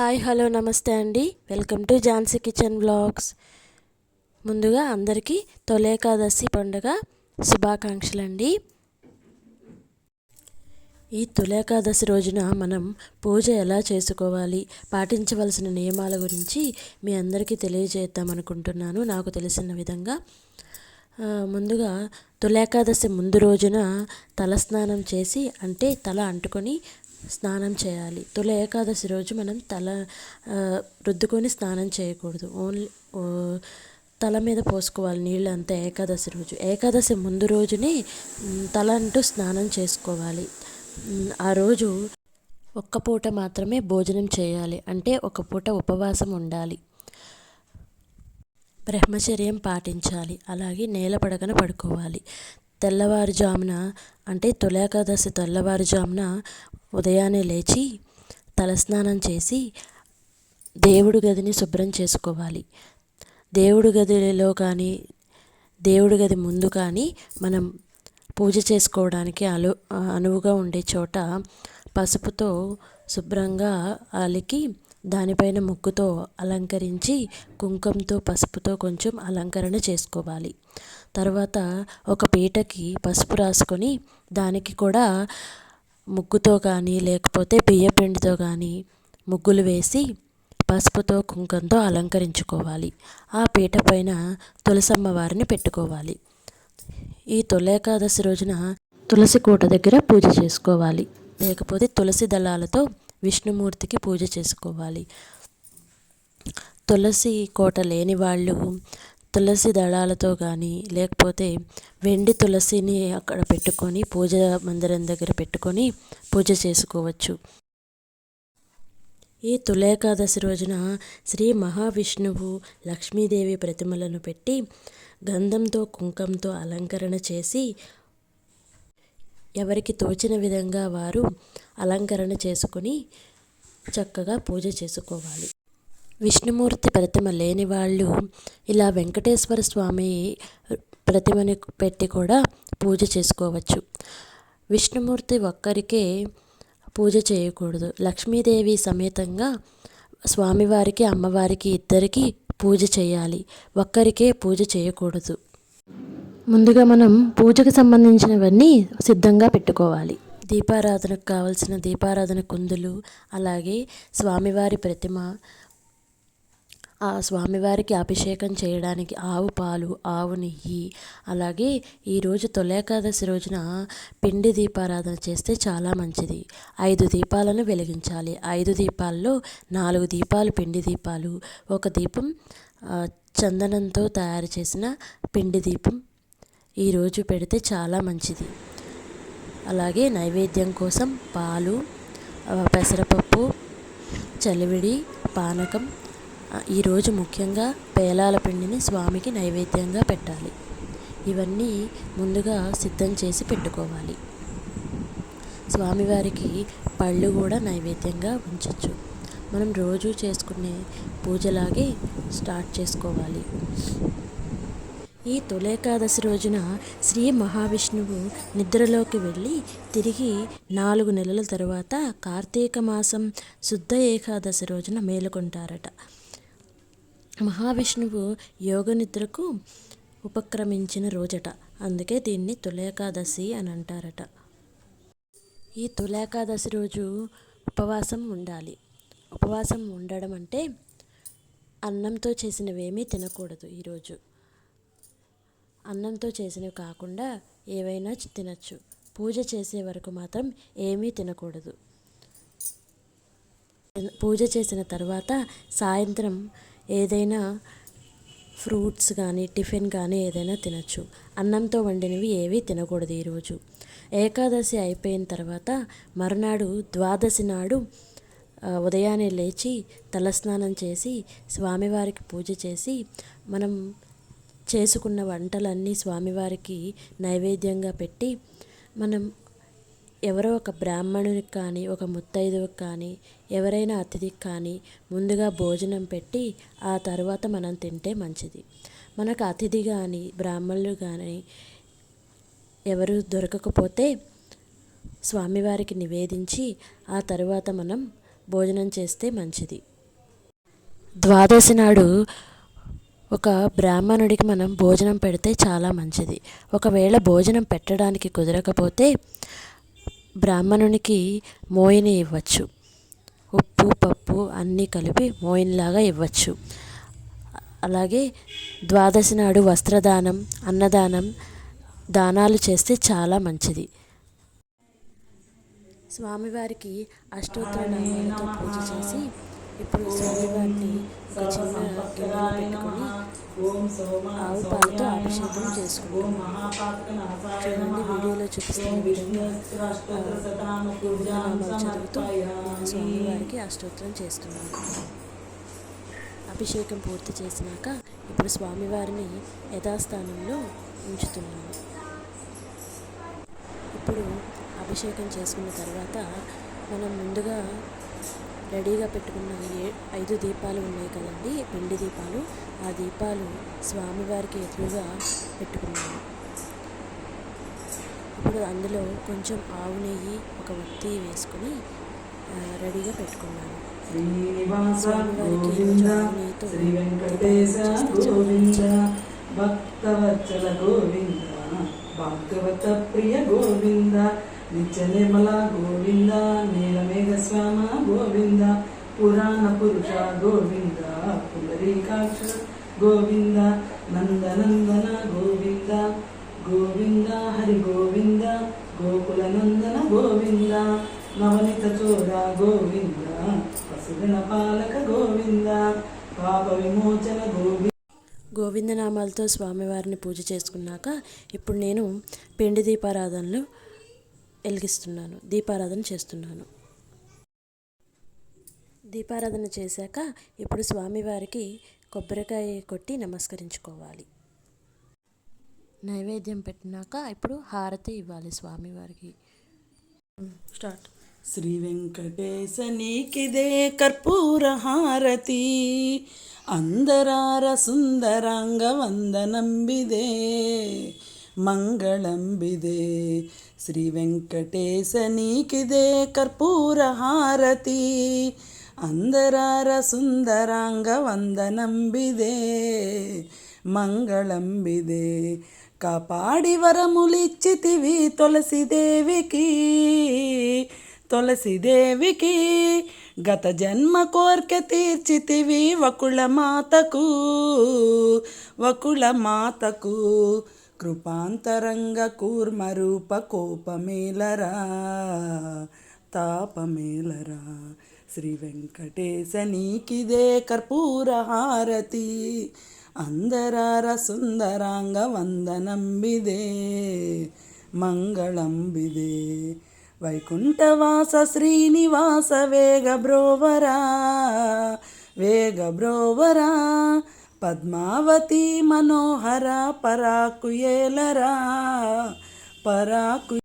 Hi hello నమస్తే అండి. Welcome to Jhansi kitchen blogs ముందుగా అందరికీ తొలేకాదశి పండుగ శుభాకాంక్షలు అండి ఈ తులేకాదశి రోజున మనం పూజ ఎలా చేసుకోవాలి పాటించవలసిన నియమాల గురించి మీ అందరికీ తెలియజేద్దాం అనుకుంటున్నాను నాకు తెలిసిన విధంగా. ముందుగా తులేకాదశి ముందు రోజున తలస్నానం చేసి అంటే తల అంటుకొని స్నానం చేయాలి. తొలి ఏకాదశి రోజు మనం తల రుద్దుకొని స్నానం చేయకూడదు. ఓన్లీ తల మీద పోసుకోవాలి నీళ్ళు అంతా ఏకాదశి రోజు. ఏకాదశి ముందు రోజునే తల అంటూ స్నానం చేసుకోవాలి. ఆ రోజు ఒక్క పూట మాత్రమే భోజనం చేయాలి. అంటే ఒక పూట ఉపవాసం ఉండాలి. బ్రహ్మచర్యం పాటించాలి. అలాగే నేల పడకన పడుకోవాలి. తెల్లవారుజామున అంటే తులాకాదశి తెల్లవారుజామున ఉదయాన్నే లేచి తలస్నానం చేసి దేవుడు గదిని శుభ్రం చేసుకోవాలి. దేవుడి గదిలో కానీ దేవుడి గది ముందు కానీ మనం పూజ చేసుకోవడానికి అలు అనువుగా ఉండే చోట పసుపుతో శుభ్రంగా అలికి దానిపైన ముగ్గుతో అలంకరించి కుంకుమతో పసుపుతో కొంచెం అలంకరణ చేసుకోవాలి. తర్వాత ఒక పీటకి పసుపు రాసుకొని దానికి కూడా ముగ్గుతో కానీ లేకపోతే బియ్యపిండితో కానీ ముగ్గులు వేసి పసుపుతో కుంకుమతో అలంకరించుకోవాలి. ఆ పీట పైన తులసమ్మ వారిని పెట్టుకోవాలి. ఈ తొలేకాదశి రోజున తులసి కోట దగ్గర పూజ చేసుకోవాలి. లేకపోతే తులసి దళాలతో విష్ణుమూర్తికి పూజ చేసుకోవాలి. తులసి కోట లేని వాళ్ళు తులసి దళాలతో కానీ లేకపోతే వెండి తులసిని అక్కడ పెట్టుకొని పూజ మందిరం దగ్గర పెట్టుకొని పూజ చేసుకోవచ్చు. ఈ తులేకాదశి రోజున శ్రీ మహావిష్ణువు లక్ష్మీదేవి ప్రతిమలను పెట్టి గంధంతో కుంకంతో అలంకరణ చేసి ఎవరికి తోచిన విధంగా వారు అలంకరణ చేసుకొని చక్కగా పూజ చేసుకోవాలి. విష్ణుమూర్తి ప్రతిమ లేని వాళ్ళు ఇలా వెంకటేశ్వర స్వామి ప్రతిమని పెట్టి కూడా పూజ చేసుకోవచ్చు. విష్ణుమూర్తి ఒక్కరికే పూజ చేయకూడదు. లక్ష్మీదేవి సమేతంగా స్వామివారికి అమ్మవారికి ఇద్దరికి పూజ చేయాలి. ఒక్కరికే పూజ చేయకూడదు. ముందుగా మనం పూజకు సంబంధించినవన్నీ సిద్ధంగా పెట్టుకోవాలి. దీపారాధనకు కావలసిన దీపారాధన కుందులు అలాగే స్వామివారి ప్రతిమ ఆ స్వామివారికి అభిషేకం చేయడానికి ఆవు పాలు ఆవు నెయ్యి అలాగే ఈరోజు తొలేకాదశి రోజున పిండి దీపారాధన చేస్తే చాలా మంచిది. ఐదు దీపాలను వెలిగించాలి. ఐదు దీపాల్లో నాలుగు దీపాలు పిండి దీపాలు ఒక దీపం చందనంతో తయారు చేసిన పిండి దీపం ఈరోజు పెడితే చాలా మంచిది. అలాగే నైవేద్యం కోసం పాలు పెసరపప్పు చలివిడి పానకం ఈరోజు ముఖ్యంగా పేలాల పిండిని స్వామికి నైవేద్యంగా పెట్టాలి. ఇవన్నీ ముందుగా సిద్ధం చేసి పెట్టుకోవాలి. స్వామివారికి పళ్ళు కూడా నైవేద్యంగా ఉంచవచ్చు మనం రోజు చేసుకునే పూజలాగే స్టార్ట్ చేసుకోవాలి. ఈ తులేకాదశి రోజున శ్రీ మహావిష్ణువు నిద్రలోకి వెళ్ళి తిరిగి నాలుగు నెలల తరువాత కార్తీక మాసం శుద్ధ ఏకాదశి రోజున మేలుకుంటారట. మహావిష్ణువు యోగ నిద్రకు ఉపక్రమించిన రోజట. అందుకే దీన్ని తులేకాదశి అని అంటారట. ఈ తులేకాదశి రోజు ఉపవాసం ఉండాలి. ఉపవాసం ఉండడం అంటే అన్నంతో చేసినవేమీ తినకూడదు ఈరోజు అన్నంతో చేసినవి కాకుండా ఏవైనా తినచ్చు. పూజ చేసే వరకు మాత్రం ఏమీ తినకూడదు. పూజ చేసిన తర్వాత సాయంత్రం ఏదైనా ఫ్రూట్స్ కానీ టిఫిన్ కానీ ఏదైనా తినచ్చు. అన్నంతో వండినవి ఏవి తినకూడదు ఈరోజు ఏకాదశి అయిపోయిన తర్వాత మరునాడు ద్వాదశి నాడు ఉదయాన్నే లేచి తలస్నానం చేసి స్వామివారికి పూజ చేసి మనం చేసుకున్న వంటలన్నీ స్వామివారికి నైవేద్యంగా పెట్టి మనం ఎవరో ఒక బ్రాహ్మణునికి కానీ ఒక ముత్తైదువుకి కానీ ఎవరైనా అతిథికి కానీ ముందుగా భోజనం పెట్టి ఆ తర్వాత మనం తింటే మంచిది. మనకు అతిథి కానీ బ్రాహ్మణులు కానీ ఎవరు దొరకకపోతే స్వామివారికి నివేదించి ఆ తర్వాత మనం భోజనం చేస్తే మంచిది. ద్వాదశి నాడు ఒక బ్రాహ్మణుడికి మనం భోజనం పెడితే చాలా మంచిది. ఒకవేళ భోజనం పెట్టడానికి కుదరకపోతే బ్రాహ్మణునికి మోయిని ఇవ్వచ్చు. ఉప్పు పప్పు అన్నీ కలిపి మోయిన్లాగా ఇవ్వచ్చు. అలాగే ద్వాదశి నాడు వస్త్రదానం అన్నదానం దానాలు చేస్తే చాలా మంచిది. స్వామివారికి అష్టోత్తర పూజ చేసి ఇప్పుడు స్వామివారిని ఒక చిన్న గిన్నెలో పెట్టుకొని ఆవు పాలతో అభిషేకం చేసుకుంటున్నాం చూడండి వీడియోలో చూపిస్తున్న విధంగా చదువుతూ స్వామివారికి అష్టోత్తరం చేస్తున్నాను అభిషేకం పూర్తి చేసినాక ఇప్పుడు స్వామివారిని యథాస్థానంలో ఉంచుతున్నాను ఇప్పుడు అభిషేకం చేసుకున్న తర్వాత మనం ముందుగా రెడీగా పెట్టుకున్న ఏ ఐదు దీపాలు ఉన్నాయి కదండి పిండి దీపాలు. ఆ దీపాలు స్వామివారికి ఎదురుగా పెట్టుకున్నాను. ఇప్పుడు అందులో కొంచెం ఆవు నెయ్యి ఒక ఒత్తి వేసుకొని రెడీగా పెట్టుకున్నాను. స్వామివారికి నెయ్యితో భక్తవత్సల గోవింద భాగవత ప్రియ గోవింద నిత్యనిర్మల గోవింద నీలమేఘ శ్యామ గోవింద పురాణ పురుష గోవింద పులరీకాక్ష గోవింద నందనందన గోవింద గోవింద హరి గోవింద గోకుల నందన గోవింద నవనిత చోర గోవింద పసుగణ పాలక గోవింద పాప విమోచన గోవింద. గోవిందనామాలతో స్వామివారిని పూజ చేసుకున్నాక ఇప్పుడు నేను పిండి దీపారాధనలు వెలిగిస్తున్నాను. దీపారాధన చేస్తున్నాను. దీపారాధన చేశాక ఇప్పుడు స్వామివారికి కొబ్బరికాయ కొట్టి నమస్కరించుకోవాలి. నైవేద్యం పెట్టినాక ఇప్పుడు హారతి ఇవ్వాలి స్వామివారికి. స్టార్ట్. శ్రీ వెంకటేశ నీకిదే కర్పూర హారతి. అందరార సుందరాంగ వందనంబిదే. ಮಂಗಳಂಬಿದೆ ಶ್ರೀ ವೆಂಕಟೇಶನಿಕಿದೆ ಕರ್ಪೂರ ಹಾರತಿ ಅಂದರಾರ ಸುಂದರಾಂಗ ವಂದನಂಬಿದೆ ಮಂಗಳಂಬಿದೆ ಕಾಪಾಡಿ ವರಮುಲಿಚ್ಚಿತಿವಿ ತುಳಸಿ ದೇವಿಕಿ ತುಳಸಿ ದೇವಿಕಿ గత జన్మ కోర్కె తీర్చితివి వకుళ మాతకు వకుళ మాతకు కృపాంతరంగ కూర్మరూప కోపమేలరా తాపమేలరా. శ్రీ వెంకటేశ నీకిదే కర్పూరహారతి అందరార సుందరాంగ వందనంబిదే ಮಂಗಳಂಬಿದೆ ವೈಕುಂಠವಾಸ ಶ್ರೀನಿವಾಸ ವೇಗ ಬ್ರೋವರ ವೇಗ ಬ್ರೋವರ పద్మావతి మనోహర పరాకుయేలరా పరాకు